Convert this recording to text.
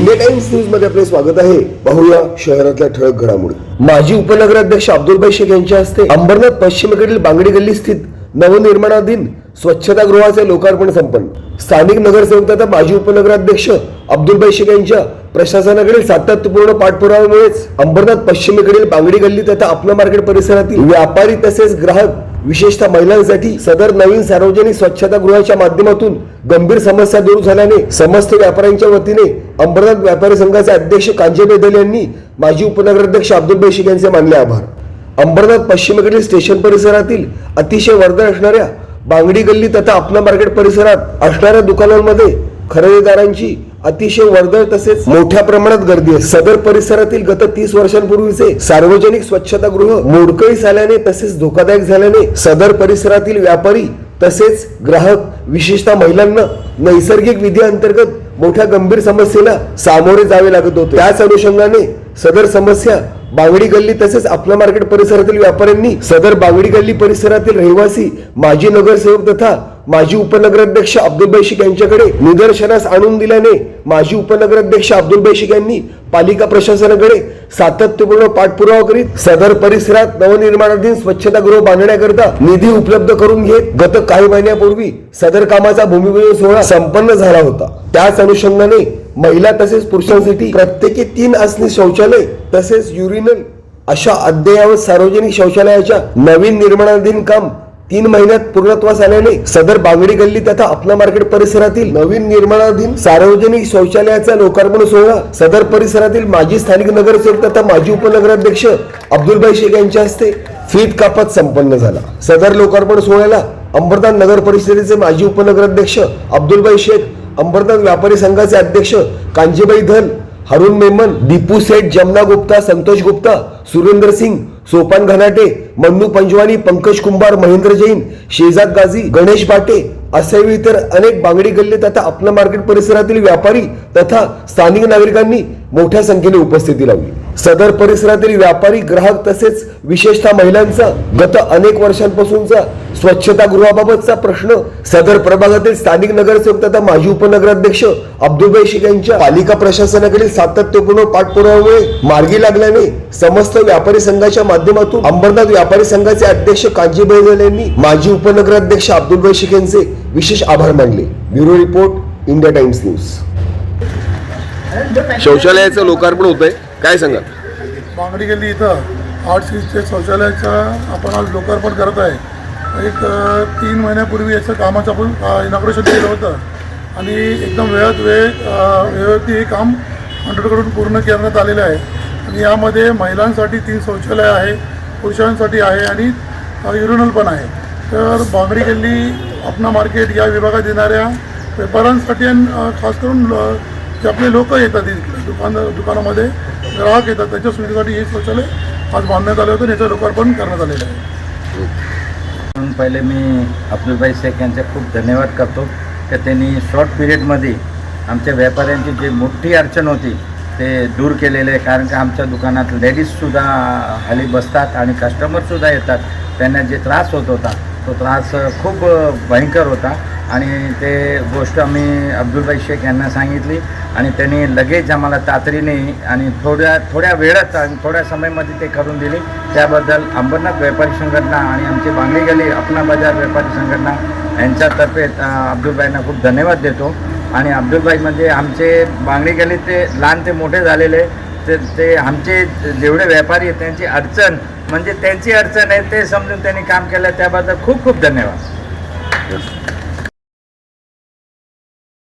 India times न्यूजमध्ये आपले स्वागत आहे. पाहूया शहरातल्या ठळक घडामोडी. माजी उपनगराध्यक्ष अब्दुल शेख यांच्या हस्ते अंबरनाथ पश्चिमेकडील बांगडी गल्ली स्थित नवनिर्माणाधीन स्वच्छतागृहाचे लोकार्पण संपन्न. स्थानिक नगरसेवक तथा माजी उपनगराध्यक्ष अब्दुल शेख यांच्या प्रशासनाकडील सातत्यपूर्ण पाठपुराव्यामुळेच अंबरनाथ पश्चिमेकडील बांगडी गल्ली तथा आपला मार्केट परिसरातील व्यापारी तसेच ग्राहक विशेषतः महिलांसाठी सदर नवीन सार्वजनिक स्वच्छतागृहाच्या माध्यमातून गंभीर समस्या दूर झाल्याने समस्त व्यापाऱ्यांच्या वतीने अंबरनाथ व्यापारी संघाचे अध्यक्ष कांजे बेदल यांनी माजी उपनगराध्यक्ष अब्दुल बेशिक यांचे मानले आभार. अंबरनाथ पश्चिमेकडील स्टेशन परिसरातील अतिशय वर्दळ असणाऱ्या बांगडी गल्ली तथा आपला मार्केट परिसरात असणाऱ्या दुकानांमध्ये खरेदीदारांची अतिशय वर्दळ तसेच मोठ्या प्रमाणात गर्दी आहे. सदर परिसरातील गत तीस वर्षांपूर्वीचे सार्वजनिक स्वच्छतागृह मोडकळीस आल्याने तसेच धोकादायक झाल्याने सदर परिसरातील व्यापारी तसेच ग्राहक विशेषतः महिलांना नैसर्गिक विधी अंतर्गत मोठ्या गंभीर समस्येला सामोरे जावे लागत होते. त्याच अनुषंगाने सदर समस्या बांगडी गल्ली तसेच आपला मार्केट परिसरातील व्यापाऱ्यांनी सदर बांगडी गल्ली परिसरातील रहिवासी माजी नगरसेवक तथा माजी उपनगराध्यक्ष अब्दुल बैशिक यांच्याकडे निदर्शनास आणून दिल्याने माजी उपनगराध्यक्ष अब्दुल बैशिक यांनी पालिका प्रशासनाकडे सातत्यपूर्ण पाठपुरावा करीत सदर परिसरात नवनिर्माणाधीन स्वच्छतागृह बांधण्याकरता निधी उपलब्ध करून घेत गत काही महिन्यापूर्वी सदर कामाचा भूमिपूजन सोहळा संपन्न झाला होता. त्याच अनुषंगाने महिला तसेच पुरुषांसाठी प्रत्येकी तीन असणे शौचालय तसेच युरिनल अशा अद्ययावत सार्वजनिक शौचालयाच्या नवीन निर्माणाधीन काम तीन महिन्यात पूर्णत्वास आल्याने सदर बांगडी गल्ली तथा अपना मार्केट परिसरातील नवीन निर्माणाधीन सार्वजनिक शौचालयाचा लोकार्पण सोहळा सदर परिसरातील माजी स्थानिक नगरसेवक तथा माजी उपनगराध्यक्ष अब्दुलभाई शेख यांच्या हस्ते फीत कापत संपन्न झाला. सदर लोकार्पण सोहळ्याला अंबरनाथ नगर परिषदेचे माजी उपनगराध्यक्ष अब्दुलभाई शेख अंबरनाथ व्यापारी संघाचे अध्यक्ष कांजीबाई धन हरुण मेमन दीपू सेठ जमना गुप्ता संतोष गुप्ता सुरेंद्र सिंग सोपान घनाटे मन्नू पंजवानी पंकज कुंभार महेंद्र जैन शेजाद गाझी गणेश बाटे असे इतर अनेक बांगडी गल्ले तथा आपला मार्केट परिसरातील व्यापारी तथा स्थानिक नागरिकांनी मोठ्या संख्येने उपस्थिती लावली. सदर परिसरातील व्यापारी ग्राहक तसेच विशेषतः महिलांचा गत अनेक वर्षांपासूनचा स्वच्छतागृहाबाबतचा प्रश्न सदर प्रभागातील स्थानिक नगरसेवक तथा माजी उपनगराध्यक्ष अब्दुलबाई शेख यांच्या पालिका प्रशासनाकडील सातत्यपूर्ण पाठपुराव्यामुळे मार्गी लागल्याने समस्त व्यापारी संघाच्या माध्यमातून अंबरनाथ व्यापारी संघाचे अध्यक्ष कांजी बैजल यांनी माजी उपनगराध्यक्ष अब्दुलबाई शेख यांचे विशेष आभार मानले. Bureau report India Times news. शौचालयाचं लोकार्पण होत आहे काय सांगा बांगडी गल्ली इथं आठ सीटचे शौचालयाचं आपण आज लोकार्पण करत आहे. एक तीन महिन्यापूर्वी याचं कामाचं आपण इनॉग्रेशन केलं होतं. आणि एकदम वेळात वेळ वेळेवरती हे काम हंड्रेडकडून पूर्ण करण्यात आलेलं आहे. आणि यामध्ये महिलांसाठी तीन शौचालय आहे पुरुषांसाठी आहे आणि युरिनल पण आहे. तर बांगडी गल्ली आपणा मार्केट या विभागात येणाऱ्या व्यापाऱ्यांसाठी आणि खास करून अ, जे आपले लोक येतात दुकान दुकानामध्ये ग्राहक येतात त्याच्या सुविधेसाठी हे शौचालय आज बांधण्यात आलं होतं आणि याचं लोकार्पण करण्यात आलेलं आहे. म्हणून पहिले मी अब्दुलभाई शेख यांचे खूप धन्यवाद करतो की त्यांनी शॉर्ट पिरियडमध्ये आमच्या व्यापाऱ्यांची जी मोठी अडचण होती ते दूर केलेले आहे. कारण की आमच्या दुकानात लेडीजसुद्धा खाली बसतात आणि कस्टमरसुद्धा येतात. त्यांना जे त्रास होत होता तो त्रास खूप भयंकर होता. आणि ते गोष्ट आम्ही अब्दुलभाई शेख यांना सांगितली आणि त्यांनी लगेच आम्हाला तातडीने आणि थोड्या थोड्या वेळात आणि थोड्या समयामध्ये ते करून दिली. त्याबद्दल अंबरनाथ व्यापारी संघटना आणि आमची बांगडी गली अपना बाजार व्यापारी संघटना यांच्यातर्फे अब्दुलबाईंना अब्दुलभाईंना खूप धन्यवाद देतो. आणि अब्दुलभाई म्हणजे आमचे बांगडी गली ते लहान ते मोठे झालेले. ते ते आमचे जेवढे व्यापारी आहेत त्यांची अडचण म्हणजे त्यांची अडचण आहे ते समजून त्यांनी काम केलं. त्याबद्दल खूप खूप धन्यवाद.